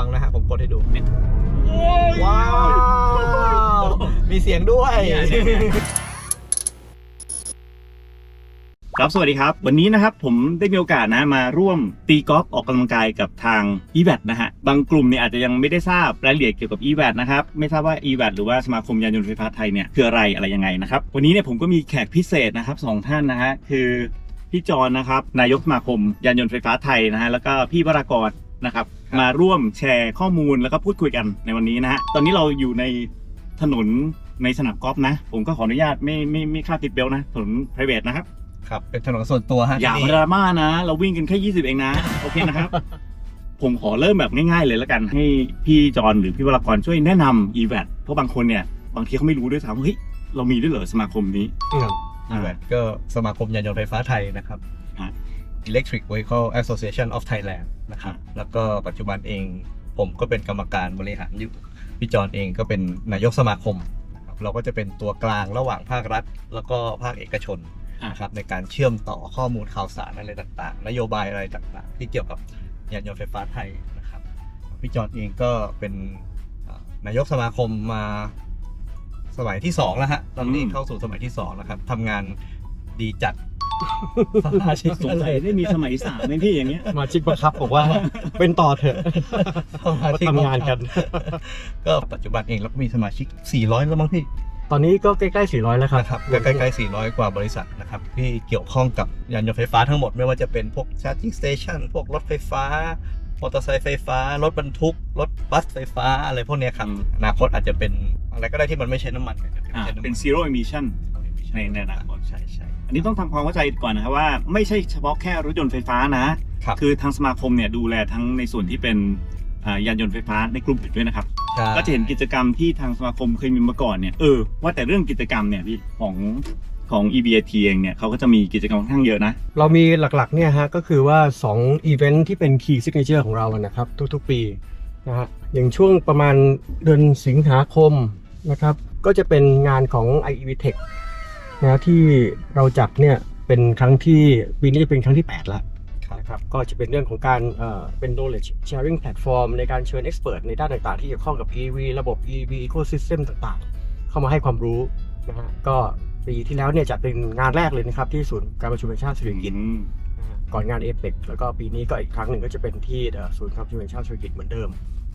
ฟังนะฮะผมกดให้ดูว้าว มีเสียงด้วย ครับสวัสดีครับ วันนี้นะครับผมได้มีโอกาสนะมาร่วมตีกอล์ฟออกกำลังกายกับทาง e v a t นะฮะ บางกลุ่มเนี่ยอาจจะยังไม่ได้ทราบรายละเอียดเกี่ยวกับ e v a t นะครับ ไม่ทราบว่า e v a t หรือว่าสมาคมยานยนต์ไฟฟ้าไทยเนี่ยคืออะไรอะไรยังไงนะครับ วันนี้เนี่ยผมก็มีแขกพิเศษนะครับสองท่านนะฮะคือพี่จอนนะครับ นายกสมาคมยานยนต์ไฟฟ้าไทยนะฮะ แล้วก็พี่วรากร นะครับ ครับ มาร่วมแชร์ข้อมูลแล้วก็พูดคุยกันในวันนี้นะฮะตอนนี้เราอยู่ในถนนในสนามกอล์ฟนะ ผมก็ขออนุญาตไม่ไม่ไม่คาดติดเบลต์นะถนน private นะครับ ครับเป็นถนนส่วนตัวฮะอย่าที่มานี่ดราม่านะ เราวิ่งกันแค่ 20 เองนะ โอเคนะครับ ผมขอเริ่มแบบง่ายๆเลยแล้วกัน ให้พี่จอนหรือพี่วรากรช่วยแนะนำ e v a t เพราะบางคนเนี่ยบางทีเขาไม่รู้ด้วยซ้ำว่าเฮ้ยเรามีด้วยเหรอสมาคมนี้ครับ EVAT ก็สมาคมยานยนต์ไฟฟ้าไทยนะครับฮะ Electric Vehicle Association of Thailand นะครับ แล้วก็ปัจจุบันเองผมก็เป็นกรรมการบริหารอยู่ พี่จอนเองก็เป็นนายกสมาคมนะครับเราก็จะเป็นตัวกลางระหว่างภาครัฐ แล้วก็ภาคเอกชนนะครับในการเชื่อมต่อข้อมูลข่าวสารอะไรต่าง ๆ นโยบายอะไรต่างๆ ที่เกี่ยวกับยานยนต์ไฟฟ้าไทยนะครับพี่จอร์ดเองก็เป็นเอ่อนายกสมาคมมาสมัยที่สองแล้วฮะตอนนี้อืมเข้าสู่สมัยที่สองแล้วครับทำงานดีจัด สมาชิกสงสัยได้มีสมัยสามไหมพี่อย่างเงี้ย สมาชิกบังคับบอกว่า เป็นต่อเถอะสมาชิก ทำงานกัน ก็ปัจจุบันเองเราก็มีสมาชิก 400 แล้วมั้งพี่ตอนนี้ก็ใกล้ๆ 400 แล้วครับนะครับใกล้ๆ 400 กว่าบริษัทนะครับที่เกี่ยวข้องกับยานยนต์ไฟฟ้าทั้งหมดไม่ว่าจะเป็นพวก charging station พวกรถไฟฟ้ามอเตอร์ไซค์ไฟฟ้า รถบรรทุก รถบัสไฟฟ้าอะไรพวกเนี้ยครับอืม อนาคตอาจจะเป็นอะไรก็ได้ที่มันไม่ใช้น้ำมันเนี่ยอ่าใช้ำมัเป็น zero emission ในในอนาคต ใช่ใช่ อันนี้ต้องทำความเข้าใจก่อนนะครับว่าไม่ใช่เฉพาะแค่รถยนต์ไฟฟ้านะครับคือทางสมาคมเนี่ยดูแลทั้งในส่วนที่เป็นอ่ายานยนต์ไฟฟ้าในกลุ่มอื่นด้วยนะครับใช่ก็จะเห็นกิจกรรมที่ทางสมาคมเคยมีมาก่อนเนี่ยเออว่าแต่เรื่องกิจกรรมเนี่ยพี่ของของ EBAT เองเนี่ยเขาก็จะมีกิจกรรมค่อนข้างเยอะนะ เรามีหลักๆเนี่ยฮะก็คือว่า 2 อีเวนท์ที่เป็น Key Signature ของเราอะนะครับ ทุกๆ ปีนะฮะอย่างช่วงประมาณเดือนสิงหาคมนะครับก็จะเป็นงานของ IEV Tech นะที่เราจัดเนี่ยเป็นครั้งที่ปีนี้จะเป็นครั้งที่ 8 แล้วครับนะครับก็จะเป็นเรื่องของการเอ่อเป็น knowledge sharing platform ในการเชิญ expert ในด้านต่างๆ ที่เกี่ยวข้องกับ EV ระบบ EV ecosystem ต่างๆ เข้ามาให้ความรู้นะฮะก็ปีที่แล้วเนี่ยจัดเป็นงานแรกเลยนะครับ ที่ศูนย์การประชุมแห่งชาติสิริกิติ์นะฮะก่อนงาน APEC แล้วก็ปีนี้ก็อีกครั้งหนึ่งก็จะเป็นที่เอ่อศูนย์การประชุมแห่งชาติสิริกิติ์เหมือนเดิม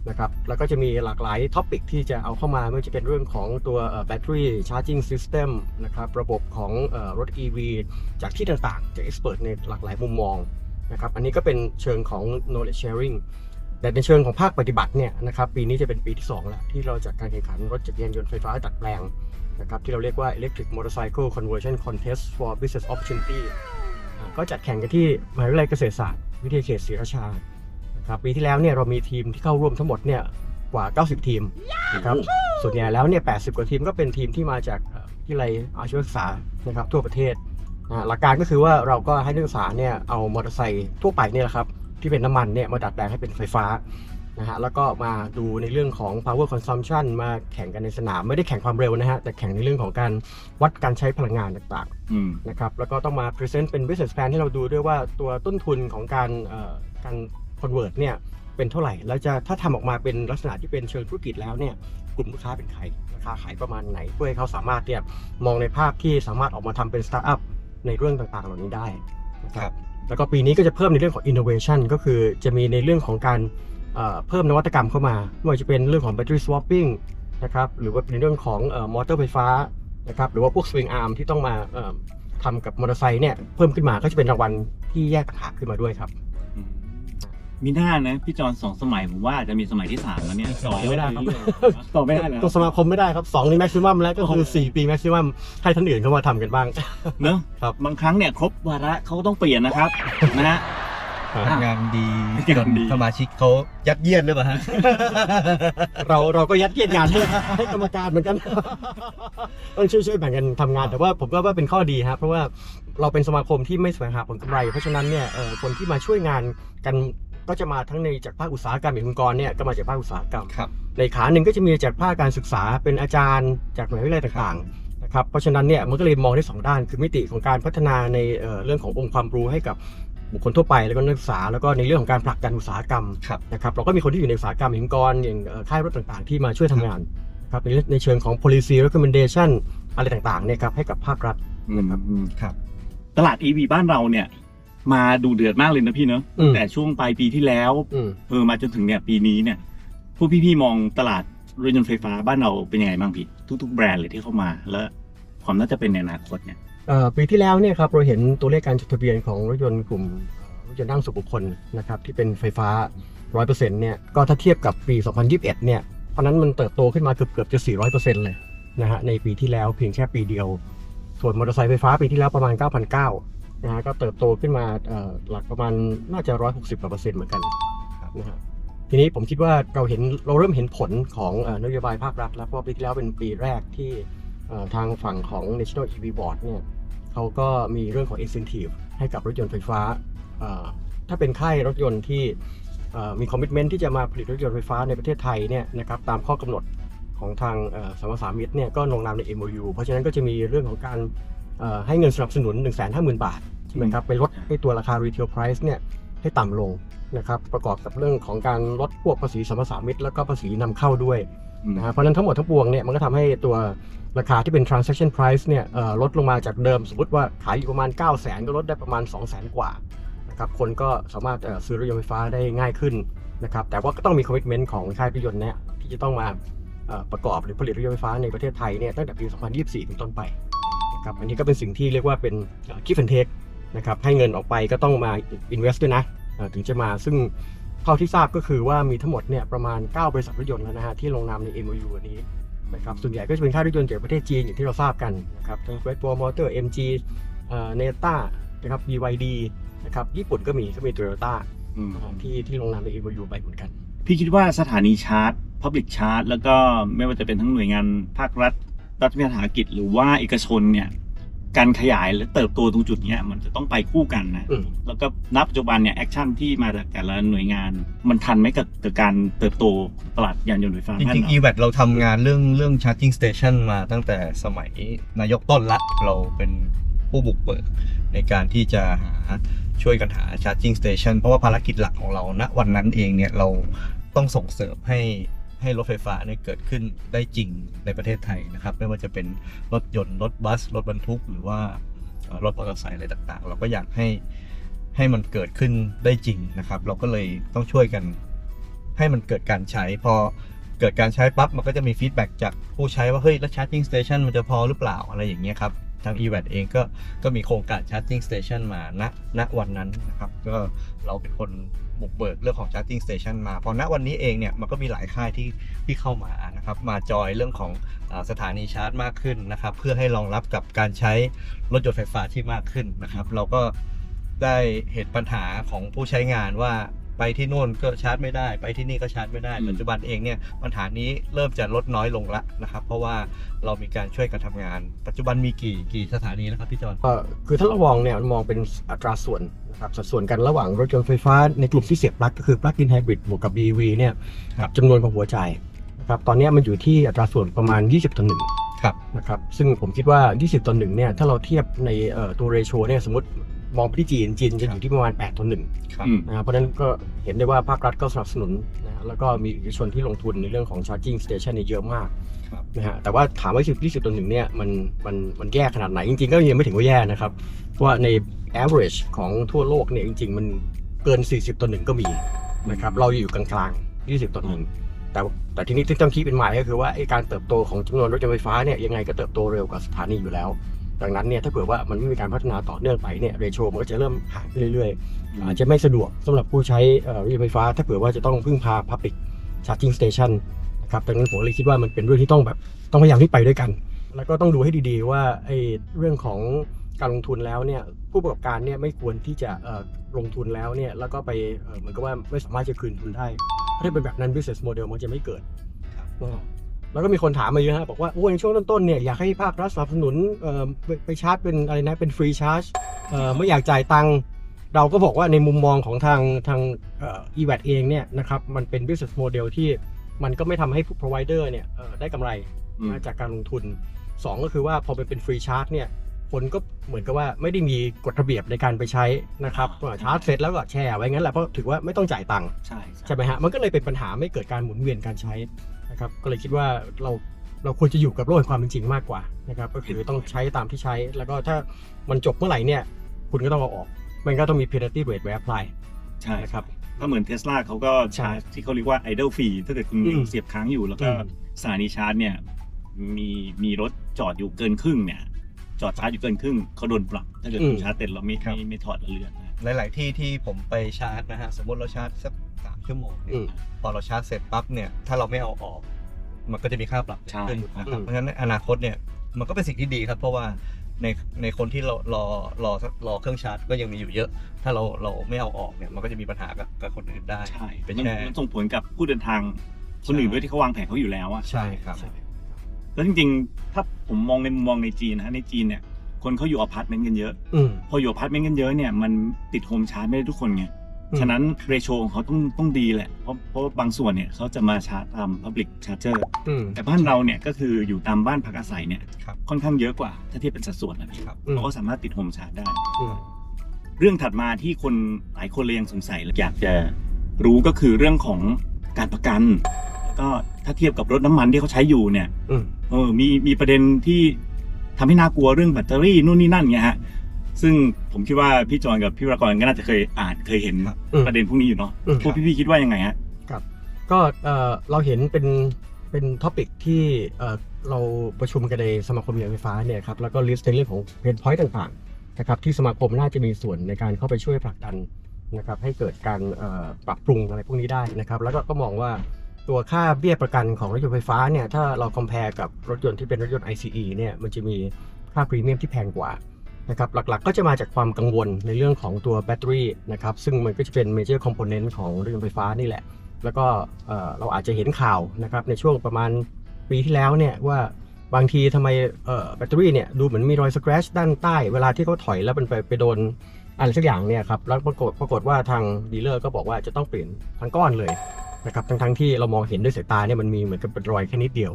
นะครับ แล้วก็จะมีหลากหลายท็อปิกที่จะเอาเข้ามาไม่ว่าจะเป็นเรื่องของตัวแบตเตอรี่ charging system นะครับ ระบบของเอ่อรถ EV จากที่ต่างๆ จาก expert ในหลากหลายมุมมองนะครับ อันนี้ก็เป็นเชิงของ knowledge sharing แต่ในเชิงของภาคปฏิบัติเนี่ยนะครับ ปีนี้จะเป็นปีที่2แล้วที่เราจัดการแข่งขันรถจักรยานยนต์ไฟฟ้าดัดแปลงนะครับที่เราเรียกว่า electric motorcycle conversion contest for business opportunity ก็จัดแข่งกันที่มหาวิทยาลัยเกษตรศาสตร์ วิทยาเขตศรีราชา ครับปีที่แล้วเนี่ยเรามีทีมที่เข้าร่วมทั้งหมดเนี่ยกว่า 90 ทีมนะครับส่วนใหญ่แล้วเนี่ย 80 กว่าทีมก็เป็นทีมที่มาจากเอ่อวิทยาลัยอาชีวศึกษานะครับทั่วประเทศอ่าหลักการก็คือว่าเราก็ให้นักศึกษาเนี่ยเอามอเตอร์ไซค์ทั่วไปเนี่ยแหละครับที่เป็นน้ำมันเนี่ยมาดัดแปลงให้เป็นไฟฟ้านะฮะแล้วก็มาดูในเรื่องของ power consumption มาแข่งกันในสนาม ไม่ได้แข่งความเร็วนะฮะ แต่แข่งในเรื่องของการวัดการใช้พลังงานต่างอืมๆนะครับแล้วก็ต้องมา present เป็น business plan ที่เราดูด้วยว่าตัวต้นทุนของการเอ่อการ convert เนี่ยเป็นเท่าไหร่ แล้วจะถ้าทำออกมาเป็นลักษณะที่เป็นเชิงธุรกิจแล้วเนี่ยกลุ่มลูกค้าเป็นใครราคาขายประมาณไหน เพื่อให้เขาสามารถเนี่ยมองในภาพที่สามารถออกมาทำเป็นสตาร์ทอัพในเรื่องต่างๆ เหล่านี้ได้นะคครัรับบแล้วก็ปีนี้ก็จะเพิ่มในเรื่องของ innovation ก็คือจะมีในเรื่องของการเอ่อเพิ่มนวัตกรรมเข้ามาไม่ว่าจะเป็นเรื่องของ battery swapping นะครับหรือว่าในเรื่องของมอเตอร์ไฟฟ้านะครับหรือว่าพวก swing arm ที่ต้องมาเอ่อทำกับมอเตอร์ไซค์เนี่ยเพิ่มขึ้นมาก็จะเป็นรางวัลที่แยกต่างหากขึ้นมาด้วยครับอื มมีหน้านะพี่จอนสองสมัยผมว่าอาจจะมีสมัยที่สามแล้วเนี่ยต่อไม่ได้ครับต่อไม่ได้แล้วตัวสมาคมไม่ได้ครับ2นี่ maximum แล้วก็คือ4ปี maximum ให้ท่านอื่นเข้ามาทำกันบ้างเนอะครับบางครั้งเนี่ยครบวาระเขาก็ต้องเปลี่ยนนะครับนะฮะงานดีงานดีสมาชิกเขายัดเยียดหรือเปล่าฮะเราเราก็ยัดเยียดงานให้ให้กรรมการเหมือนกันต้องช่วยช่วยๆแบ่งกันทำงานแต่ว่าผมก็ว่าเป็นข้อดีครับเพราะว่าเราเป็นสมาคมที่ไม่แสวงหาผลกำไร เพราะฉะนั้นเนี่ยเอ่อคนที่มาช่วยงานกัน ก็จะมาทั้งในจากภาคอุตสาหกรรมอย่างคุณกรณ์เนี่ยก็มาจากภาคอุตสาหกรรม ครับ ในขาหนึ่งก็จะมีจากภาคการศึกษาเป็นอาจารย์จากมหาวิทยาลัยต่างๆนะครับเพราะฉะนั้นเนี่ยมันก็เลยมองได้สองด้าน คือมิติของการพัฒนาในเอ่อเรื่องขององค์ความรู้ให้กับบุคคลทั่วไปแล้วก็นักศึกษาแล้วก็ในเรื่องของการผลักดันอุตสาหกรรมครับ นะครับเราก็มีคนที่อยู่ในอุตสาหกรรมอย่างกรอย่างเอ่อค่ายรถต่างๆ ที่มาช่วยทำงานนะครับในในเชิงของ policy recommendation อะไรต่างๆเนี่ยครับให้กับภาครัฐ อืมอืมครับ ตลาด EV บ้านเราเนี่ย มาดูเดือดมากเลยนะพี่เนอะอืม แต่ช่วงปลายปีที่แล้วอืม เออมาจนถึงเนี่ยปีนี้เนี่ยพวกพี่ๆมองตลาดรถยนต์ไฟฟ้าบ้านเราเป็นยังไงบ้างพี่ทุก ๆ แบรนด์เลยที่เข้ามา แล้วความน่าจะเป็นในอนาคตเนี่ย เอ่อปีที่แล้วเนี่ยครับเราเห็นตัวเลขการจดทะเบียนของรถยนต์กลุ่มเอ่อรถยนต์นั่งส่วนบุคคลนะครับที่เป็นไฟฟ้า 100%เนี่ยก็ถ้าเทียบกับปี 2021 เนี่ยเพราะฉะนั้นมันเติบโตขึ้นมาเกือบเกือบๆจะ 400%เลยนะฮะในปีที่แล้วเพียงแค่ปีเดียว ส่วนมอเตอร์ไซค์ไฟฟ้าปีที่แล้วประมาณ 9,900 นะฮะก็เติบโตขึ้นมาเอ่อหลักประมาณน่าจะ 160กว่าเปอร์เซ็นต์เหมือนกันครับนะฮะทีนี้ผมคิดว่าเราเห็นเราเริ่มเห็นผลของเอ่อนโยบายภาครัฐ แล้วเพราะว่าปีที่แล้วเป็นปีแรกที่เอ่อทางฝั่งของ National EV Board เนี่ยเขาก็มีเรื่องของ incentive ให้กับรถยนต์ไฟฟ้าเอ่อถ้าเป็นค่ายรถยนต์ที่เอ่อมีคอมมิชเมนต์ที่จะมาผลิตรถยนต์ไฟฟ้าในประเทศไทยเนี่ยนะครับตามข้อกำหนดของทางเอ่อสมรสามิตเนี่ยก็ลงนามใน MOU เพราะฉะนั้นก็จะมีเรื่องของการเอ่อ ให้เงินสนับสนุน 1 5 0 0 0 0 บาทใช่ไหมครับไปลดให้ตัวราคา retail price เนี่ยให้ต่ำลงนะครับประกอบกับเรื่องของการลดพวกภาษีสัมปทานมิตรแล้วก็ภาษีนำเข้าด้วยอืมนะฮะเพราะฉะนั้นทั้งหมดทั้งปวงเนี่ยมันก็ทำให้ตัวราคาที่เป็น transaction price เนี่ยเอ่อลดลงมาจากเดิมสมมติว่าขายอยู่ประมาณ 9 0 0 0 0 0 ก็ลดได้ประมาณ 2 0 0 0 0 0 กว่านะครับคนก็สามารถเอ่อซื้อรถยนต์ไฟฟ้าได้ง่ายขึ้นนะครับแต่ว่าก็ต้องมี commitment ของค่ายรถยนต์เนี่ยที่จะต้องมาเอ่อประกอบหรือผลิตรถยนต์ไฟฟ้าในประเทศไทยเนี่ยตั้งแต่ปี 2024 เป็นต้นไป นะครับอันนี้ก็เป็นสิ่งที่เรียกว่าเป็น give and take นะครับให้เงินออกไปก็ต้องมา invest ด้วยนะเอ่อถึงจะมาซึ่งเท่าที่ทราบก็คือว่ามีทั้งหมดเนี่ยประมาณ 9 บริษัทรถยนต์แล้วนะฮะที่ลงนามใน MOU อันนี้นะครับส่วนใหญ่ก็จะเป็นค่ายรถยนต์จากประเทศจีนอย่างที่เราทราบกันนะครับทั้ง Great Wall Motor MG เอ่อ Neta นะครับ BYD นะครับญี่ปุ่นก็มีก็มี Toyota อืมนะฮะที่ที่ลงนามใน MOU ไปเหมือนกัน พี่คิดว่าสถานีชาร์จ Public Charge แล้วก็ไม่ว่าจะเป็นทั้งหน่วยงานภาครัฐ รัฐวิสาหกิจหรือว่าเอกชนเนี่ยการขยายและเติบโตตรงจุดเนี้ยมันจะต้องไปคู่กันนะอืมแล้วก็นับปัจจุบันเนี่ยแอคชั่นที่มาจากแต่ละหน่วยงาน มันทันไหมกับกับการเติบโตตลาดยานยนต์ไฟฟ้าจบ้านริงเราๆ e v a t เราทำงานเรื่องเรื่อง charging station มาตั้งแต่สมัยนายกต้นละ เราเป็นผู้บุกเบิกในการที่จะหาช่วยกันหา charging station เพราะว่าภารกิจหลักของเราณวันนั้นเองเนี่ยเราต้องส่งเสริมให้ ให้รถไฟฟ้าเนี่ยเกิดขึ้นได้จริงในประเทศไทยนะครับ ไม่ว่าจะเป็นรถยนต์ รถบัส รถบรรทุก หรือว่ารถมอเตอร์ไซค์อะไรต่างๆ เราก็อยากให้ให้มันเกิดขึ้นได้จริงนะครับ เราก็เลยต้องช่วยกัน ให้มันเกิดการใช้พอเกิดการใช้ปั๊บมันก็จะมีฟีดแบ็กจากผู้ใช้ว่าเฮ้ยแล้วชาร์จิ่งสเตชันมันจะพอหรือเปล่าอะไรอย่างเงี้ยครับทาง e v a t เองก็ก็มีโครงการชาร์จิ่งสเตชันมาณณวันนั้นนะครับ ก็เราเป็นคน บุกเบิกเรื่องของชาร์จิ่งสเตชันมาพอณวันนี้เองเนี่ยมันก็มีหลายค่ายที่ที่เข้ามานะครับมาจอยเรื่องของอสถานีชาร์จมากขึ้นนะครับเพื่อให้รองรับกับการใช้รถยนต์ไฟฟ้าที่มากขึ้นนะครับ เราก็ได้เห็นปัญหาของผู้ใช้งานว่า ไปที่นู่นก็ชาร์จไม่ได้ ไปที่นี่ก็ชาร์จไม่ได้ อืม ปัจจุบันเองเนี่ยปัญหานี้เริ่มจะลดน้อยลงละนะครับ เพราะว่าเรามีการช่วยกันทำงาน ปัจจุบันมีกี่กี่สถานีนะครับพี่จอนก็คือถ้าเรามองเนี่ยมันมองเป็นอัตราส่วนนะครับสัดส่วนกันระหว่างรถยนต์ไฟฟ้าในกลุ่มที่เสียบปลั๊กก็คือ plug-in hybrid บวกกับ BEV เนี่ยครับจำนวนของหัวใจายนะครับตอนเนี้ยมันอยู่ที่อัตราส่วนประมาณ 20 ต่อ1ครับ นะครับซึ่งผมคิดว่า 20 ต่อ1เนี่ยถ้าเราเทียบในเอ่อตัวเรโชเนี่ยสมมติ มองไปที่จีนจีนจะอยู่ที่ประมาณ8ต่อ1ครับอืมนะครับเพราะฉะนั้นก็เห็นได้ว่าภาครัฐก็สนับสนุนนะฮะแล้วก็มีเอกชนที่ลงทุนในเรื่องของ charging station เนี่ยเยอะมากครับนะฮะแต่ว่าถามว่า10 20ต่อหนึ่งเนี่ยมันมันมันแย่ขนาดไหน จริงๆ ก็ยังไม่ถึงว่าแย่นะครับ เพราะว่าใน average ของทั่วโลกเนี่ยจริง ๆ มันเกิน 40 ต่อหนึ่งก็มีนะครับเราอยู่กลางๆ20 ต่อหนึ่งแต่แต่ทีนี้ที่ต้องคิดเป็นหมายก็คือว่าไอ้การเติบโตของจำนวนรถยนต์ไฟฟ้าเนี่ยยังไงก็เติบโตเร็วกว่าสถานีอยู่แล้ว ดังนั้นเนี่ยถ้าเผื่อว่ามันไม่มีการพัฒนาต่อเนื่องไปเนี่ยเรโชมันก็จะเริ่มห่างขึ้นเรื่อยๆ อาจจะไม่สะดวกสำหรับผู้ใช้เอ่อรถยนต์ไฟฟ้า ถ้าเผื่อว่าจะต้องพึ่งพา Public Charging Station นะครับดังนั้นผมเลยคิดว่ามันเป็นเรื่องที่ต้องแบบต้องพยายามที่ไปด้วยกัน แล้วก็ต้องดูให้ดีๆว่าไอ้เรื่องของการลงทุนแล้วเนี่ยผู้ประกอบการเนี่ยไม่ควรที่จะเอ่อลงทุนแล้วเนี่ยแล้วก็ไปเอ่อเหมือนกับว่าไม่สามารถจะคืนทุนได้ถ้าเป็นแบบนั้น business model มันจะไม่เกิดนะฮะ แล้วก็มีคนถามมาเยอะฮะบอกว่าโอ้ยในช่วงต้นๆเนี่ยอยากให้ภาครัฐสนับสนุนเอ่อไปไปชาร์จเป็นอะไรนะเป็นฟรีชาร์จไม่อยากจ่ายตังค์เราก็บอกว่าในมุมมองของทางทางเอ่อ e-VAT เองเนี่ยนะครับมันเป็น business model ที่มันก็ไม่ทำให้ผู้ provider เนี่ยเอ่อได้กำไร อืม นะจากการลงทุน 2 ก็คือว่าพอไปเป็นฟรีชาร์จเนี่ยคนก็เหมือนกับว่าไม่ได้มีกฎระเบียบในการไปใช้นะครับว่าชาร์จเสร็จแล้วก็แช่ไว้งั้นแหละเพราะถือว่าไม่ต้องจ่ายตังค์ใช่ใช่ไหมฮะมันก็เลยเป็นปัญหาไม่เกิดการหมุนเวียนการใช้ นะครับก็เลยคิดว่าเราเราควรจะอยู่กับโลกแห่งความเป็นจริงมากกว่านะครับก็คือต้องใช้ตามที่ใช้ แล้วก็ถ้ามันจบเมื่อไหร่เนี่ย คุณก็ต้องเอาออก มันก็ต้องมี penalty rate ไว้ apply ใช่นะครับก็เหมือนเทสลาเขาก็ชาร์จที่เขาเรียกว่า idle free ถ้าเกิดคุณอืมเสียบค้างอยู่แล้วก็อืมสถานีชาร์จเนี่ยมีมีรถจอดอยู่เกินครึ่งเนี่ย จอดชาร์จอยู่เกินครึ่งเขาโดนปรับ ถ้าเกิดคุณชาร์จเต็มแล้วไม่ครับไม่ไม่ถอดแล้วเรือนนะหลาย ๆ ที่ที่ผมไปชาร์จนะฮะ สมมติเราชาร์จสัก สามชั่วโมงเนี่อืยมพอเราชาร์จเสร็จปั๊บเนี่ยถ้าเราไม่เอาออก มันก็จะมีค่าปรับใช่ ขึ้นนะครับอืมเพราะฉะนั้นในอนาคตเนี่ยมันก็เป็นสิ่งที่ดีครับ เพราะว่าในในคนที่รอรอรอรอเครื่องชาร์จก็ยังมีอยู่เยอะ ถ้าเราเราไม่เอาออกเนี่ยมันก็จะมีปัญหากับกับคนอื่นได้ ใช่เป็นมันแช่มันส่งผลกับผู้เดินทางคนอื่นใช่ ด้วยที่เขาวางแผนเขาอยู่แล้วอะใช่ครับ แล้วจริงๆ ถ้าผมมองในมุมมองในจีนนะในจีนเนี่ยคนเขาอยู่อพาร์ตเมนต์กันเยอะ อืม พออยู่อพาร์ตเมนต์กันเยอะเนี่ยมันติดโฮมชาร์จไม่ได้ทุกคนไงอืม ฉะนั้นเรโชของเขาต้องต้องดีแหละ เพราะเพราะบางส่วนเนี่ยเขาจะมาชาร์จตาม Public Charger อืมแต่บ้านเราเนี่ยก็คืออยู่ตามบ้านพักอาศัยเนี่ยครับค่อนข้างเยอะกว่าถ้าเทียบเป็นสัดส่วนนะพี่ครับอืมเขาก็สามารถติดโฮมชาร์จได้อืมเรื่องถัดมาที่คนหลายคนเลยยังสงสัยและอยากจะรู้ก็คือเรื่องของการประกัน แล้วก็ถ้าเทียบกับรถน้ำมันที่เขาใช้อยู่เนี่ยอืมเออมีมีประเด็นที่ทำให้น่ากลัวเรื่องแบตเตอรี่นู่นนี่นั่นเงี้ยฮะ ซึ่งผมคิดว่าพี่จอนกับพี่วรากรก็น่าจะเคยอ่านเคยเห็นครับอืมประเด็นพวกนี้อยู่เนาะอืม พวกพี่ๆคิดว่ายังไงฮะ ก็เอ่อเราเห็นเป็นเป็นท็อปิกที่เอ่อเราประชุมกันในสมาคมยานไฟฟ้าเนี่ยครับแล้วก็ลิสต์ในเรื่องของเพนพอยต์ต่างๆนะครับที่สมาคมน่าจะมีส่วนในการเข้าไปช่วยผลักดันนะครับให้เกิดการเอ่อปรับปรุงอะไรพวกนี้ได้นะครับแล้วก็ก็มองว่าตัวค่าเบี้ยประกันของรถยนต์ไฟฟ้าเนี่ยถ้าเราคอมเพลกับรถยนต์ที่เป็นรถยนต์ ICE เนี่ยมันจะมีค่าพรีเมียมที่แพงกว่า นะครับหลักๆก็จะมาจากความกังวลในเรื่องของตัวแบตเตอรี่นะครับซึ่งมันก็จะเป็นเมเจอร์คอมโพเนนต์ของรถยนต์ไฟฟ้านี่แหละ แล้วก็เราอาจจะเห็นข่าวนะครับในช่วงประมาณปีที่แล้วเนี่ยว่าบางทีทำไมแบตเตอรี่เนี่ยดูเหมือนมีรอยส c คร t ชด้านใต้ เวลาที่เขาถอยแล้วมันไปไปโดนอะไรสักอย่างเนี่ยครับแล้วปรากฏปรากฏว่าทางดีลเลอร์ก็บอกว่าจะต้องเปลี่ยนทั้งก้อนเลยนะครับทั้งทั้งที่เรามองเห็นด้วยสายตาเนี่ยมันมีเหมือนกับเป็นรอยแค่นิดเดียว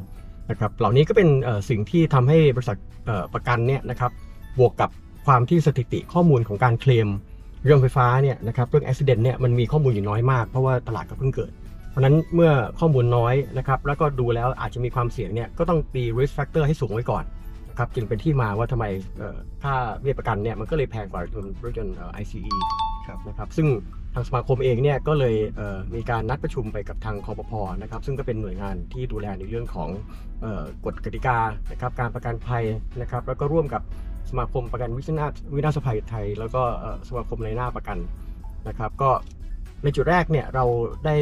นะครับเหล่านี้ก็เป็นสิ่งที่ทำให้บริษัทประกันเนี่ยนะครับ บวกกับความที่สถิติข้อมูลของการเคลมเรื่องไฟฟ้าเนี่ยนะครับเรื่องอุบิเหตุเนี่ยมันมีข้อมูลอยู่น้อยมากเพราะว่าตลาดก็เพิ่งเกิด เพราะนั้นเมื่อข้อมูลน้อยนะครับแล้วก็ดูแล้วอาจจะมีความเสี่ยงเนี่ยก็ต้องตี risk factor ให้สูงไว้ก่อนนะครับจึงเป็นที่มาว่าทำไมค่าเบี้ยประกันเนี่ยมันก็เลยแพงกว่ารถยนต์รถยนต์เอ่อ ICE ครับนะครับซึ่งทางสมาคมเองเนี่ยก็เลยเมีการนัดประชุมไปกับทางคอปพนะครับซึ่งก็เป็นหน่วยงานที่ดูแลในเรื่องของออกฎกติกานะครับการประกันภัยนะครับแล้วก็ร่วมกับ สมาคมประกันวินาศวินาศภัยไทย แล้วก็สมาคมในหน้าประกันนะครับ ก็ในจุดแรกเนี่ยเราได้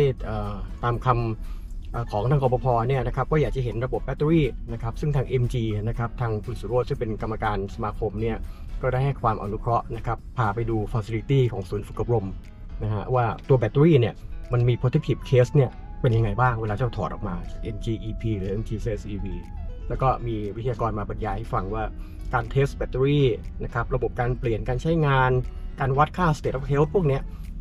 ตามคำของทางกปพเนี่ยนะครับก็อยากจะเห็นระบบแบตเตอรี่นะครับซึ่งทาง MG นะครับทางคุณสุโรจน์ซึ่งเป็นกรรมการสมาคมเนี่ยก็ได้ให้ความอนุเคราะห์นะครับพาไปดู Facility ของศูนย์ฝึกอบรมนะฮะว่าตัวแบตเตอรี่เนี่ยมันมี protective case เนี่ยเป็นยังไงบ้างเวลาจะถอดออกมา MG EP หรือ MG CS EV แล้วก็มีวิทยากรมาบรรยายให้ฟังว่า การเทสแบตเตอรี่นะครับระบบการเปลี่ยนการใช้งาน การวัดค่า state of health พวกนี้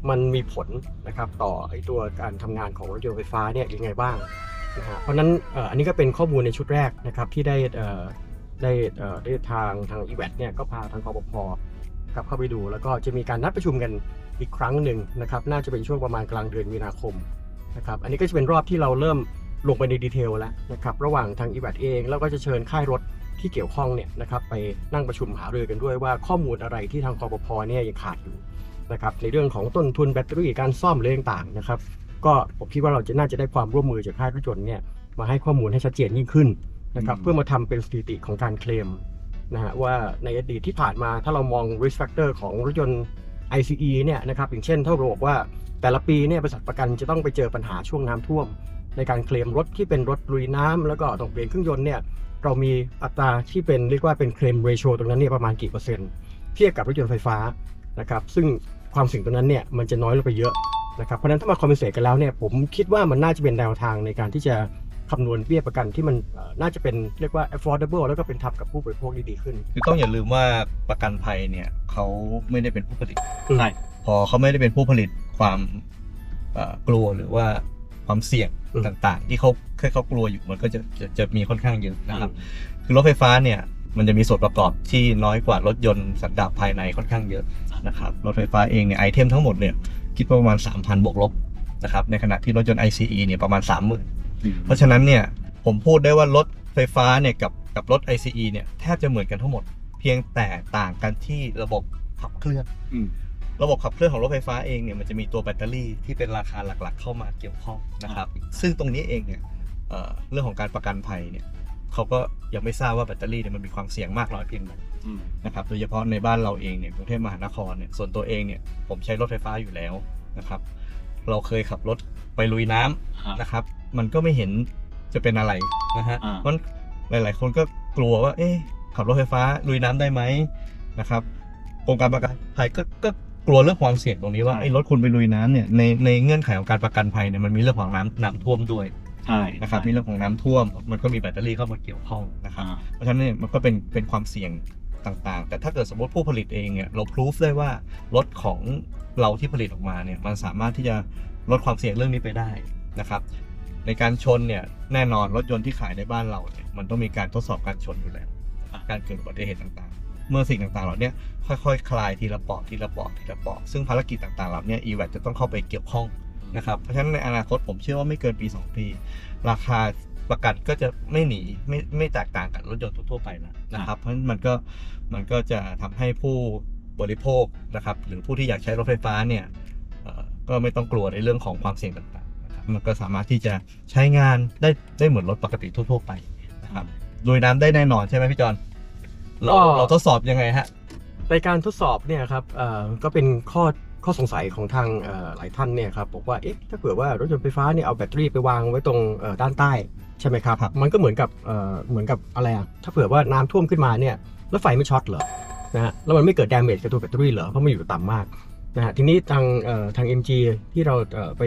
มันมีผลนะครับต่อไอตัวการทำงานของรถยนต์ไฟฟ้าเนี่ยยังไงบ้างนะฮะเพราะนั้นอ,อันนี้ก็เป็นข้อมูลในชุดแรกนะครับที่ได้ได้ได้ทางทางอีเวเนี่ยก็พาทางกปพกับเข้าไปดู แล้วก็จะมีการนัดประชุมกันอีกครั้งหนึ่งนะครับน่าจะเป็นช่วงประมาณกลางเดือนมีนาคมนะครับอันนี้ก็จะเป็นรอบที่เราเริ่มลงไปในดีเทลแล้วนะครับระหว่างทางอีเวเอง แล้วก็จะเชิญค่ายรถ ที่เกี่ยวข้องเนี่ยนะครับไปนั่งประชุมหารือกันด้วยว่าข้อมูลอะไรที่ทางกปพเนี่ยยังขาดอยู่นะครับในเรื่องของต้นทุนแบตเตอรี่การซ่อมเรื่องต่างนะครับ ก็ผมคิดว่าเราจะน่าจะได้ความร่วมมือจากค่ายรถยนต์เนี่ยมาให้ข้อมูลให้ชัดเจนยิ่งขึ้นนะครับเพื่อมาทำเป็นสถิติของการเคลมนะฮะว่าในอดีตที่ผ่านมาถ้าเรามอง risk factor ของรถยนต์ ICE เนี่ยนะครับอย่างเช่นถ้าเราบอกว่าแต่ละปีเนี่ยบริษัทประกันจะต้องไปเจอปัญหาช่วงน้ำท่วม ในการเคลมรถที่เป็นรถลุยน้ำแล้วก็ต้องเปลี่ยนเครื่องยนต์เนี่ย เรามีอัตราที่เป็นเรียกว่าเป็นเคลมเร t ช o ตรงนั้นเนี่ยประมาณกี่เปอร์เซ็นต์เทียบกับรถยนต์ไฟฟ้านะครับซึ่งความเสี่ยงตรงนั้นเนี่ยมันจะน้อยลงไปเยอะนะครับเพราะฉะนั้นถ้ามาคอมเพนเซตกันแล้วเนี่ยผมคิดว่ามันน่าจะเป็นแนวทางในการที่จะคำนวณเบี้ยประกันที่มันเอ่อน่าจะเป็นเรียกว่า affordable แล้วก็เป็นธรรมกับผู้บริโภคได้ดีขึ้น คือต้องอย่าลืมว่าประกันภัยเนี่ยเขาไม่ได้เป็นผู้ผลิตใช่พอเขาไม่ได้เป็นผู้ผลิตความเอ่อกลัวหรือว่า ความเสี่ยงอืมต่างๆ ที่เขาเคยเขากลัวอยู่มันก็จะจะจะมีค่อนข้างเยอะนะครับ คือรถไฟฟ้าเนี่ยมันจะมีส่วนประกอบที่น้อยกว่ารถยนต์สันดาปภายในค่อนข้างเยอะนะครับรถไฟฟ้าเองเนี่ยไอเทมทั้งหมดเนี่ยคิดว่าประมาณ 3,000 บวกลบนะครับในขณะที่รถยนต์ ICE เนี่ยประมาณ 30,000 เพราะฉะนั้นเนี่ยผมพูดได้ว่ารถไฟฟ้าเนี่ยกับกับรถ ICE เนี่ยแทบจะเหมือนกันทั้งหมด เพียงแต่ต่างกันที่ระบบขับเคลื่อนอืม ระบบขับเคลื่อนของรถไฟฟ้าเองเนี่ยมันจะมีตัวแบตเตอรี่ที่เป็นราคาหลักๆ เข้ามาเกี่ยวข้องนะครับซึ่งตรงนี้เองเนี่ยเอ่อเรื่องของการประกันภัยเนี่ยเขาก็ยังไม่ทราบว่าแบตเตอรี่เนี่ยมันมีความเสี่ยงมากน้อยเพียงใดอืมนะครับโดยเฉพาะในบ้านเราเองเนี่ยกรุงเทพมหานครเนี่ยส่วนตัวเองเนี่ยผมใช้รถไฟฟ้าอยู่แล้วนะครับ เราเคยขับรถไปลุยน้ำฮะนะครับ มันก็ไม่เห็นจะเป็นอะไรนะฮะอ่ามันหลาย ๆ คนก็กลัวว่า เอ๊ะขับรถไฟฟ้าลุยน้ำได้ไหมนะครับกรมการประกันภัยก็ ก็กลัวเรื่องความเสี่ยงตรงนี้ว่าไอ้รถคุณไปลุยน้ำเนี่ยในในเงื่อนไขของการประกันภัยเนี่ยมันมีเรื่องของน้ำน้ำท่วมด้วยใช่นะครับมีเรื่องของน้ำท่วม มันก็มีแบตเตอรี่เข้ามาเกี่ยวข้องนะครับอ่าเพราะฉะนั้นเนี่ยมันก็เป็นเป็นความเสี่ยงต่างๆ แต่ถ้าเกิดสมมติผู้ผลิตเองเนี่ยเราพิสูจได้ว่ารถของเราที่ผลิตออกมาเนี่ยมันสามารถที่จะลดความเสี่ยงเรื่องนี้ไปได้นะครับ ในการชนเนี่ยแน่นอนรถยนต์ที่ขายในบ้านเราเนี่ยมันต้องมีการทดสอบการชนอยู่แล้วอะการเกิดอุบัติเหตุต่างๆ เมื่อสิ่งต่างๆ เหล่านี้ค่อยๆคลายทีละปอกทีละปอกทีละปอกซึ่งภารกิจต่างๆ เหล่านี้ e-VAT จะต้องเข้าไปเกี่ยวข้องนะครับเพราะฉะนั้นในอนาคตผมเชื่อว่าไม่เกินปี 2 ปี ราคาประกันก็จะไม่หนีไม่ไม่แตกต่างกับรถยนต์ทั่วๆไปแล้วนะครับเพราะฉะนั้นมันก็มันก็จะทำให้ผู้บริโภคนะครับหรือผู้ที่อยากใช้รถไฟฟ้าเนี่ยก็ไม่ต้องกลัวในเรื่องของความเสี่ยงต่างๆนะครับมันก็สามารถที่จะใช้งานได้ได้เหมือนรถปกติทั่วๆไปนะครับโดยน้ำได้แน่นอนใช่ไหมพี่จอน เราก็ เราทดสอบยังไงฮะ ในการทดสอบเนี่ยครับเอ่อก็เป็นข้อข้อสงสัยของทางเอ่อหลายท่านเนี่ยครับบอกว่าเอ๊ะถ้าเกิดว่ารถยนต์ไฟฟ้าเนี่ยเอาแบตเตอรี่ไปวางไว้ตรงเอ่อด้านใต้ใช่ไหมครับ ครับ มันก็เหมือนกับเอ่อเหมือนกับอะไรอะถ้าเผื่อว่าน้ำท่วมขึ้นมาเนี่ยแล้วไฟไม่ช็อตเหรอนะฮะแล้วมันไม่เกิดด a เมจกับตัวแบตเตอรี่เหรอเพราะมันอยู่ต่ำมากนะฮะทีนี้ทางเอ่อทาง MG ที่เราเอ่อไป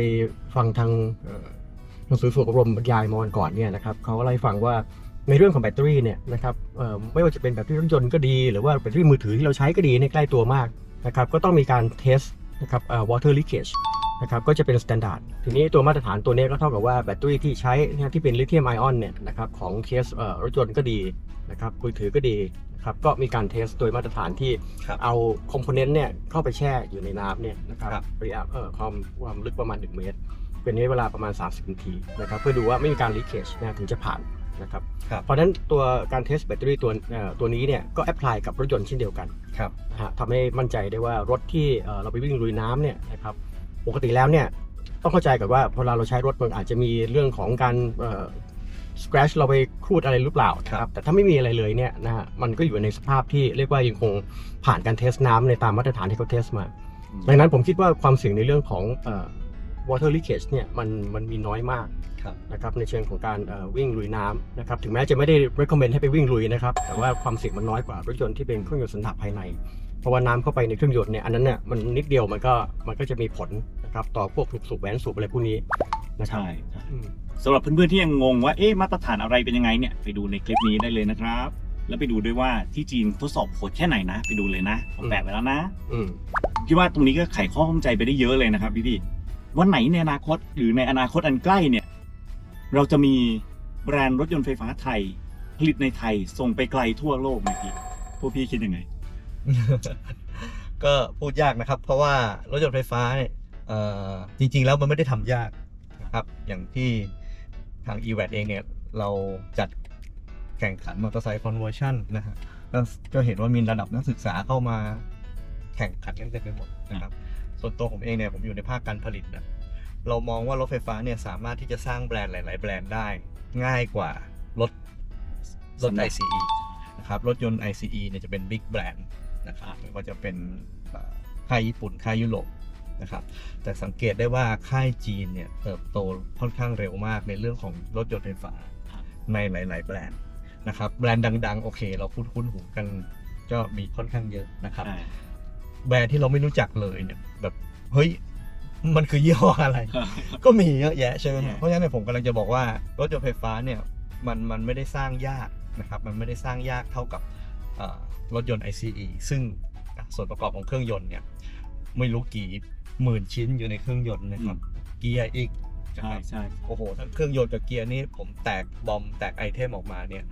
ฟังทางเอ่อหนังสือฝึกอบรมบรรยายมาวันก่อนเนี่ยนะครับเขาก็เล่าให้ฟังว่า ในเรื่องของแบตเตอรี่เนี่ยนะครับเอ่อไม่ว่าจะเป็นแบตเตอรี่รถยนต์ก็ดี หรือว่าแบตเตอรี่มือถือที่เราใช้ก็ดีในยใกล้ตัวมากนะครับก็ต้องมีการเทสนะครับเอ่อ water leakage นะครับก็จะเป็น standard ทีนี้ตัวมาตรฐานตัวเนี้ยก็เท่ากับว่าแบตเตอรี่ที่ใช้นะที่เป็นลิเธียมไอออนเนี่ยนะครับของเคสเอ่อรถยนต์ก็ดีนะครับมือถือก็ดีนะครับก็มีการเทสโดยมาตรฐานที่ครับเอาคอมโพเนนต์เนี่ยเข้าไปแช่อยู่ในน้ำเนี่ยนะครับครับระยะเอ่อความความลึกประมาณ 1 เมตร เป็นระยะเวลาประมาณ 30นาทีนะครับเพื่อดูว่าไม่มีการ leakage นะถึงจะผ่าน นะครับครับเพราะฉะนั้นตัวการเทสแบตเตอรี่ตัวเอ่อตัวนี้เนี่ยก็แอพพลายกับรถยนต์เช่นเดียวกันครับนะฮะทำให้มั่นใจได้ว่ารถที่เอ่อเราไปวิ่งลุยน้ำเนี่ยนะครับปกติแล้วเนี่ยต้องเข้าใจก่อนว่าพอเราใช้รถมันอาจจะมีเรื่องของการเอ่อ scratch เราไปครูดอะไรหรือเปล่านะครับแต่ถ้าไม่มีอะไรเลยเนี่ยนะฮะมันก็อยู่ในสภาพที่เรียกว่ายังคงผ่านการเทสน้ำในตามมาตรฐานที่เขาเทสมา ดังนั้นผมคิดว่าความเสี่ยงในเรื่องของเอ่อ water leakage เนี่ยมันมันมีน้อยมากครับนะครับในเชิงของการเอ่อวิ่งลุยน้ำนะครับถึงแม้จะไม่ได้ recommend ให้ไปวิ่งลุยนะครับแต่ว่าความเสี่ยงมันน้อยกว่ารถยนต์ที่เป็นเครื่องยนต์สันดาปภายในเพราะว่าน้ำเข้าไปในเครื่องยนต์เนี่ยอันนั้นเนี่ยมันนิดเดียวมันก็มันก็จะมีผลนะครับต่อพวกลูกสูบแหวนสูบอะไรพวกนี้นะครับใช่ใช่อืมสำหรับเพื่อนๆที่ยังงงว่าเอ๊ะมาตรฐานอะไรเป็นยังไงเนี่ยไปดูในคลิปนี้ได้เลยนะครับ แล้วไปดูด้วยว่าที่จีนทดสอบโหดแค่ไหนนะ ไปดูเลยนะผมแปะไว้แล้วนะอืมคิดว่าตรงนี้ก็ไขข้อข้องใจไปได้เยอะเลยนะครับพี่พี่ๆ วันไหนในอนาคตหรือในอนาคตอันใกล้เนี่ย เราจะมีแบรนด์รถยนต์ไฟฟ้าไทย ผลิตในไทยส่งไปไกลทั่วโลกไหมพี่พวกพี่คิดยังไง ก็พูดยากนะครับ เพราะว่ารถยนต์ไฟฟ้าเนี่ยเอ่อจริง ๆ แล้วมันไม่ได้ทำยากนะครับ อย่างที่ทาง e v a t เองเนี่ย เราจัดแข่งขันมอเตอร์ไซค์คอนเวอร์ชันนะฮะก็ก็เห็นว่ามีระดับนักศึกษาเข้ามาแข่งขันกันเต็มไปหมดนะครับ ส่วนตัวผมเองเนี่ยผมอยู่ในภาคการผลิตนะเรามองว่ารถไฟฟ้าเนี่ยสามารถที่จะสร้างแบรนด์หลาย ๆ แบรนด์ได้ ง่ายกว่ารถรถสำหรับ ICE นะครับรถยนต์ ICE เนี่ยจะเป็นบิ๊กแบรนด์นะครับไม่ว่าจะเป็นเอ่อค่ายญี่ปุ่นค่ายยุโรปนะครับแต่สังเกตได้ว่าค่ายจีนเนี่ยเติบโตค่อนข้างเร็วมากในเรื่องของรถยนต์ไฟฟ้าครับในหลาย ๆ แบรนด์นะครับแบรนด์ดัง ๆ โอเค เราคุ้นคุ้นๆหูกันก็มีค่อนข้างเยอะนะครับใช่ แบรนด์ที่เราไม่รู้จักเลยเนี่ย แบบเฮ้ยมันคือยี่ห้ออะไร ก็มีเยอะแยะใช่ไหมใช่ฮะเพราะฉะนั้นเนยผมกำลังจะบอกว่ารถยนต์ไฟฟ้าเนี่ยมันมันไม่ได้สร้างยากนะครับมันไม่ได้สร้างยากเท่ากับเอ่อรถยนต์ ICE ซึ่งส่วนประกอบของเครื่องยนต์เนี่ยไม่รู้กี่หมื่นชิ้นอยู่ในเครื่องยนต์นะครับเกียร์อีกนะใช่ครับใช่โอ้โหทั้งเครื่องยนต์กับเกียร์นี่ผมแตกบอมแตกไอเทมออกมาเนี่ย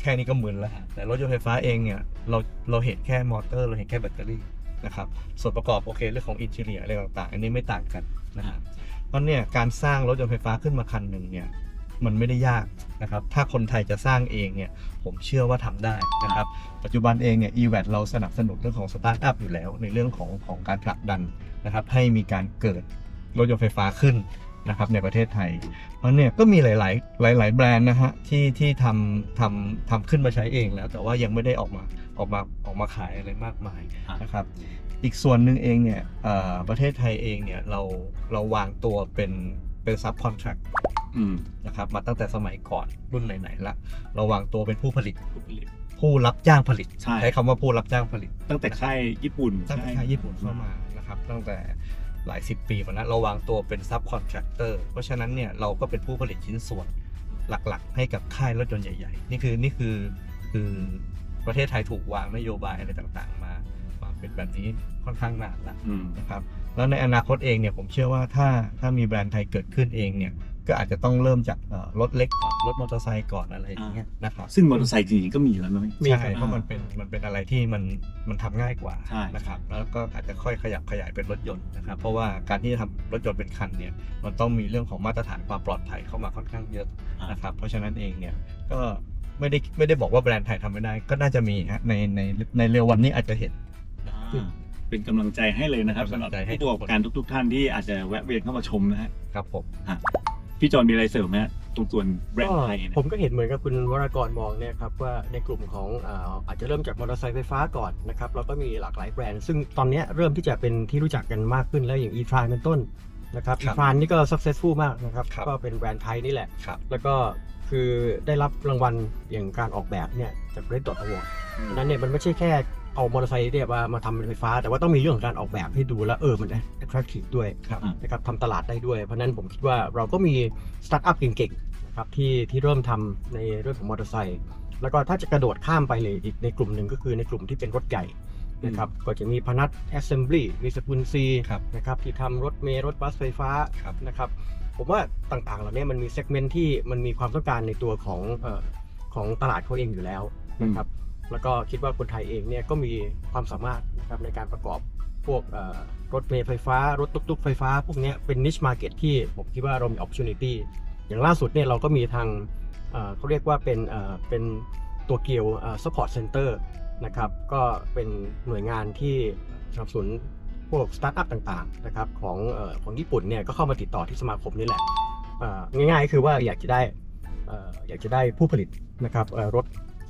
แค่นี้ก็มึนแล้วฮะแต่รถยนต์ไฟฟ้าเองเนี่ยเราเราเห็นแค่มอเตอร์เราเห็นแค่แบตเตอรี่ นะครับส่วนประกอบโอเคเรื่องของอินเทอร์เนียอะไรต่างๆ อันนี้ไม่ต่างกันนะครับเพราะเนี่ยการสร้างรถยนต์ไฟฟ้าขึ้นมาคันหนึ่งเนี่ยมันไม่ได้ยากนะครับ ถ้าคนไทยจะสร้างเองเนี่ย ผมเชื่อว่าทำได้นะครับ ปัจจุบันเองเนี่ย e-VAT เราสนับสนุนเรื่องของสตาร์ทอัพอยู่แล้ว ในเรื่องของของการผลักดันนะครับ ให้มีการเกิดรถยนต์ไฟฟ้าขึ้น นะครับในประเทศไทย เพราะเนี่ยก็มีหลาย ๆ หลาย ๆ แบรนด์นะฮะที่ที่ทำทำทำขึ้นมาใช้เองแล้ว แต่ว่ายังไม่ได้ออกมาออกมาออกมาขายอะไรมากมายครับนะครับ อีกส่วนหนึ่งเองเนี่ยเอ่อประเทศไทยเองเนี่ยเราเราวางตัวเป็นเป็นซับคอนแทรคอืมนะครับมาตั้งแต่สมัยก่อนรุ่นไหนๆละเราวางตัวเป็นผู้ผลิตผู้ผลิตผู้รับจ้างผลิตใช่คำว่าผู้รับจ้างผลิต ตั้งแต่ค่ายญี่ปุ่นตั้งแต่ค่ายญี่ปุ่นเข้ามานะครับ ตั้งแต่ หลายสิบปีมาแล้วเราวางตัวเป็นซับคอนแทรคเตอร์เพราะฉะนั้นเนี่ยเราก็เป็นผู้ผลิตชิ้นส่วนหลักๆ ให้กับค่ายรถยนต์ใหญ่ ๆ นี่คือนี่คือคือประเทศไทยถูกวางนโยบายอะไรต่างๆ มามาเป็นแบบนี้ค่อนข้างนานแล้วอืมนะครับแล้วในอนาคตเองเนี่ยผมเชื่อว่าถ้าถ้ามีแบรนด์ไทยเกิดขึ้นเองเนี่ย ก็อาจจะต้องเริ่มจากเอ่อรถเล็กก่อนรถมอเตอร์ไซค์ก่อนอะไรอย่างเงี้ยนะครับซึ่งมอเตอร์ไซค์จริงๆก็มีแล้วนะมีใช่ครับเพราะมันเป็นมันเป็นอะไรที่มันมันทำง่ายกว่าใช่นะครับแล้วก็อาจจะค่อยขยับขยายเป็นรถยนต์นะครับเพราะว่าการที่จะทำรถยนต์เป็นคันเนี่ยมันต้องมีเรื่องของมาตรฐานความปลอดภัยเข้ามาค่อนข้างเยอะนะครับเพราะฉะนั้นเองเนี่ยก็ไม่ได้ไม่ได้บอกว่าแบรนด์ไทยทำไม่ได้ ก็น่าจะมีฮะในในในเร็ววันนี้อาจจะเห็นอ่าเป็นกำลังใจให้เลยนะครับเป็นสำหกำลัรับงใจให้ผู้ประกอบการทุก ๆ ท่านที่อาจจะแวะเวียนเข้ามาชมนะฮะครับผม พี่จอนมีอะไรเสริมไหมฮะตรงส่วนแบรนก็ด์ไทยเนี่ย ผมก็เห็นเหมือนกับคุณวรากรมองเนี่ยครับว่าในกลุ่มของอาอาจจะเริ่มจากมอเตอร์ไซค์ไฟฟ้าก่อนนะครับแล้วก็มีหลากหลายแบรนด์ ซึ่งตอนเนี้ยเริ่มที่จะเป็นที่รู้จักกันมากขึ้นแล้วอย่าง e t r a เป็นต้นนะครับครั e บ t r a นี่ก็ successful มากนะครับครับ ก็เป็นแบรนด์ไทยนี่แหละ ครับ แล้วก็คือได้รับรางวัลอย่างการออกแบบเนี่ยจาก Red Dot Award อืม นั้นเนี่ยมันไม่ใช่แค่ เอามอเตอร์ไซค์เนี่ยมามาทำเป็นไฟฟ้า แต่ว่าต้องมีเรื่องของการออกแบบให้ดูแล้วเออมัน attractive ด้วยครับนะครับทำตลาดได้ด้วย เพราะฉะนั้นผมคิดว่าเราก็มีสตาร์ทอัพเก่งๆนะครับที่ที่เริ่มทำในเรื่องของมอเตอร์ไซค์แล้วก็ถ้าจะกระโดดข้ามไปเลยอีกในกลุ่มหนึ่งก็คือในกลุ่มที่เป็นรถใหญ่นะครับก็จะมีพนัท Assembly มีสกุลซีครับนะครับที่ทำรถเมล์รถบัสไฟฟ้าครับนะครับผมว่าต่างๆ เหล่านี้มันมีเซกเมนต์ที่มันมีความต้องการในตัวของเออของตลาดเขาเองอยู่แล้วนะครับ แล้วก็คิดว่าคนไทยเองเนี่ยก็มีความสามารถนะครับในการประกอบพวกรถเมล์ไฟฟ้า รถตุ๊กๆไฟฟ้า พวกนี้เป็น niche market ที่ผมคิดว่าเรามี opportunity อย่างล่าสุดเนี่ยเราก็มีทางเขาเรียกว่าเป็นเป็นตัวเกียวเอ่อ support center นะครับก็เป็นหน่วยงานที่สนับสนุนพวกสตาร์ทอัพต่างๆนะครับของอของญี่ปุ่นเนี่ยก็เข้ามาติดต่อที่สมาคมนี่แหละง่ายๆคือว่าอยากจะได้อยากจะได้ผู้ผลิตนะครับรถ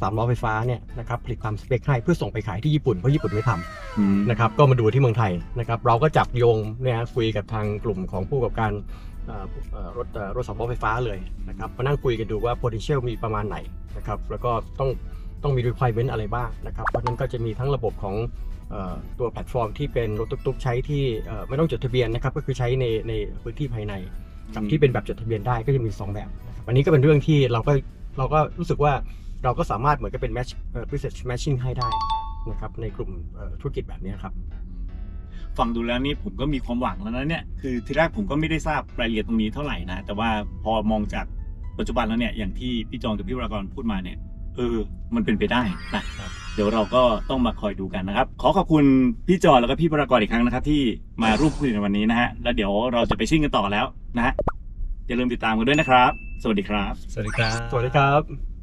ามล้อไฟฟ้าเนี่ยนะครับผลิตตามสเปคให้เพื่อส่งไปขายที่ญี่ปุ่นเพราะญี่ปุ่นไม่ทำอืมนะครับก็มาดูที่เมืองไทยนะครับเราก็จับโยงเนี่ยคุยกับทางกลุ่มของผู้ประกอบการเอ่อเอ่อรถเอ่อรถสามล้อไฟฟ้าเลยนะครับมานั่งคุยกันดูว่า potential มีประมาณไหนนะครับแล้วก็ต้องต้องมี requirement อะไรบ้างนะครับเพราะฉะนั้นก็จะมีทั้งระบบของเอ่อตัวแพลตฟอร์มที่เป็นรถตุ๊กๆใช้ที่เอ่อไม่ต้องจดทะเบียนนะครับก็คือใช้ในในพื้นที่ภายในกับที่เป็นแบบจดทะเบียนได้ก็จะมีสองแบบนะครับอันนี้ก็เป็นเรื่องที่เราก็เราก็รู้สึกว่า เราก็สามารถเหมือนกับเป็น match เอ่อ business matching ให้ได้นะครับในกลุ่มเอ่อธุรกิจแบบนี้ครับฟังดูแล้วนี่ผมก็มีความหวังแล้วนะเนี่ยคือทีแรกผมก็ไม่ได้ทราบรายละเอียดตรงนี้เท่าไหร่นะ แต่ว่าพอมองจากปัจจุบันแล้วเนี่ยอย่างที่พี่จองกับพี่วรากรพูดมาเนี่ยเออมันเป็นไปได้นะครับเดี๋ยวเราก็ต้องมาคอยดูกันนะครับ ขอขอบคุณพี่จอแล้วก็พี่วรากรอีกครั้งนะครับ ที่มาร่วมพูดคุยในวันนี้นะฮะแล้วเดี๋ยวเราจะไปชิ่งกันต่อแล้วนะฮะอย่าลืมติดตามกันด้วยนะครับ สวัสดีครับ สวัสดีครับ สวัสดีครับ